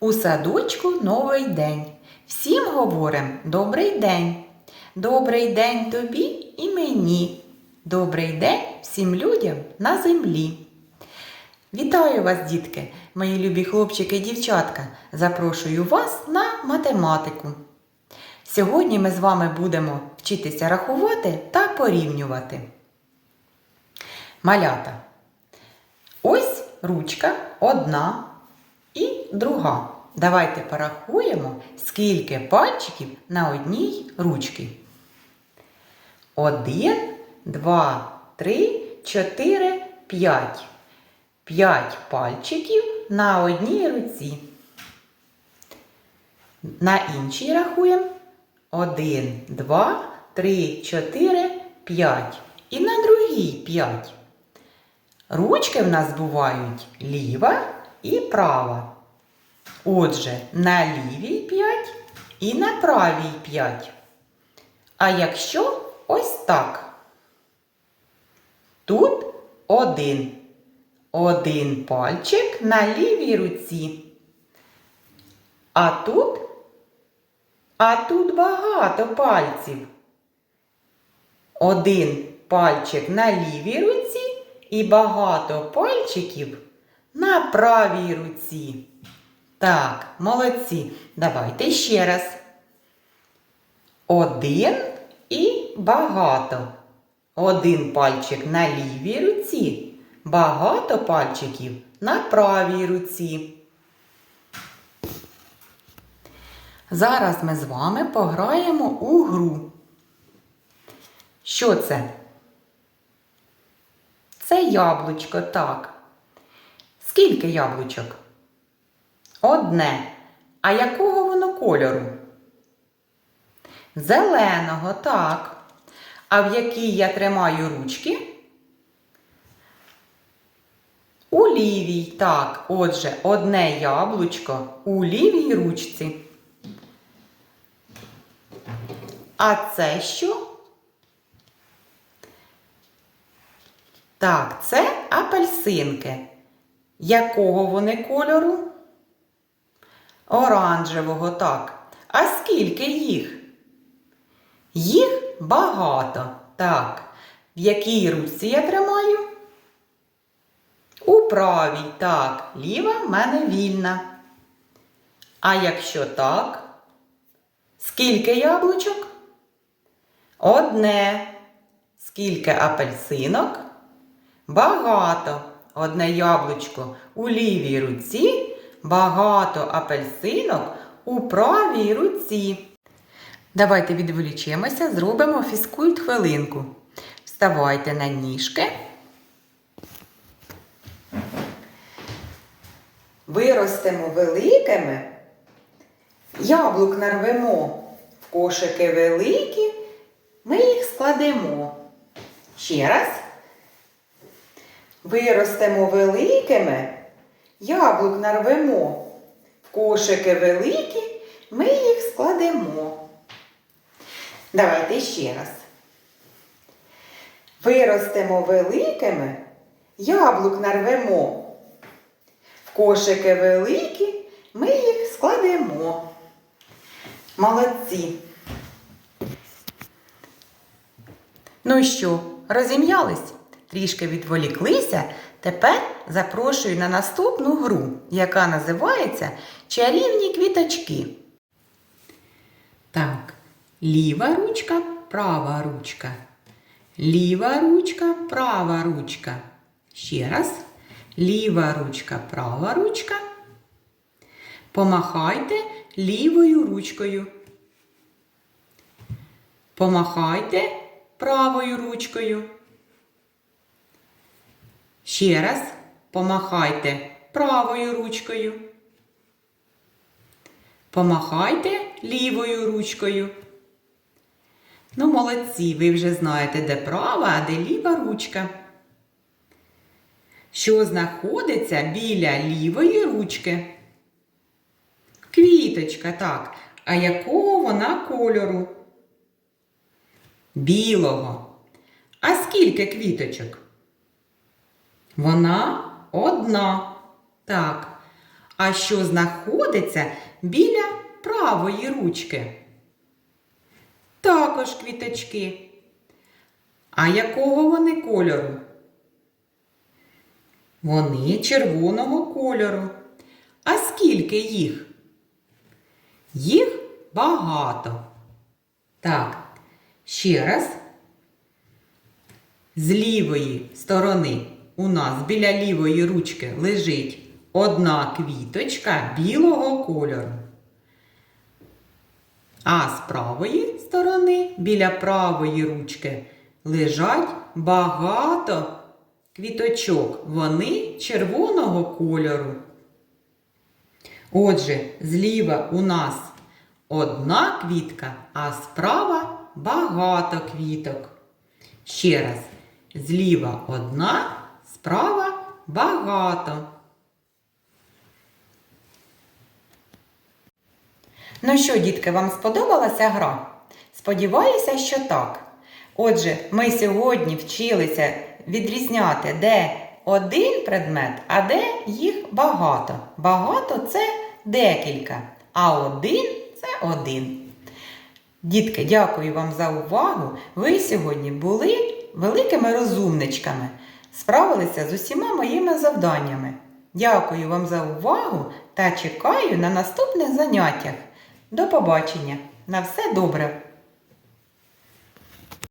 У садочку новий день. Всім говорим добрий день. Добрий день тобі і мені. Добрий день всім людям на землі. Вітаю вас, дітки, мої любі хлопчики і дівчатка. Запрошую вас на математику. Сьогодні ми з вами будемо вчитися рахувати та порівнювати. Малята. Ось ручка одна і друга. Давайте порахуємо, скільки пальчиків на одній ручці. Один, два, три, чотири, п'ять. П'ять пальчиків на одній руці. На іншій рахуємо. Один, два, три, чотири, п'ять. І на другій п'ять. Ручки в нас бувають ліва і права. Отже, на лівій 5 і на правій 5. А якщо ось так. Тут один. Один пальчик на лівій руці. А тут, а тут багато пальців. Один пальчик на лівій руці і багато пальчиків на правій руці. Так, молодці. Давайте ще раз. Один і багато. Один пальчик на лівій руці, багато пальчиків на правій руці. Зараз ми з вами пограємо у гру. Що це? Це яблучко, так. Скільки яблучок? Одне. А якого воно кольору? Зеленого, так. А в якій я тримаю ручки? У лівій, так. Отже, одне яблучко у лівій ручці. А це що? Так, це апельсинки. Якого вони кольору? Оранжевого, так. А скільки їх? Їх багато. Так. В якій руці я тримаю? У правій, так. Ліва в мене вільна. А якщо так? Скільки яблучок? Одне. Скільки апельсинок? Багато. Одне яблучко у лівій руці, багато апельсинок у правій руці. Давайте відволічемося, зробимо фізкульт хвилинку. Вставайте на ніжки. Виростемо великими. Яблук нарвемо в кошики великі. Ми їх складемо. Ще раз. Виростемо великими, яблук нарвемо в кошики великі, ми їх складемо. Давайте ще раз. Виростемо великими, яблук нарвемо в кошики великі, ми їх складемо. Молодці. Ну що, розім'ялись? Трішки відволіклися. Тепер запрошую на наступну гру, яка називається Чарівні квіточки. Так, ліва ручка, права ручка. Ліва ручка, права ручка. Ще раз. Ліва ручка, права ручка. Помахайте лівою ручкою. Помахайте правою ручкою. Ще раз помахайте правою ручкою. Помахайте лівою ручкою. Ну, молодці, ви вже знаєте, де права, а де ліва ручка. Що знаходиться біля лівої ручки? Квіточка, так. А якого вона кольору? Білого. А скільки квіточок? Вона одна. Так. А що знаходиться біля правої ручки? Також квіточки. А якого вони кольору? Вони червоного кольору. А скільки їх? Їх багато. Так, ще раз. З лівої сторони у нас біля лівої ручки лежить одна квіточка білого кольору. А з правої сторони біля правої ручки лежать багато квіточок. Вони червоного кольору. Отже, зліва у нас одна квітка, а справа багато квіток. Ще раз, зліва одна, справа багато. Ну що, дітки, вам сподобалася гра? Сподіваюся, що так. Отже, ми сьогодні вчилися відрізняти, де один предмет, а де їх багато. Багато це декілька, а один це один. Дітки, дякую вам за увагу. Ви сьогодні були великими розумничками, справилися з усіма моїми завданнями. Дякую вам за увагу та чекаю на наступних заняттях. До побачення! На все добре!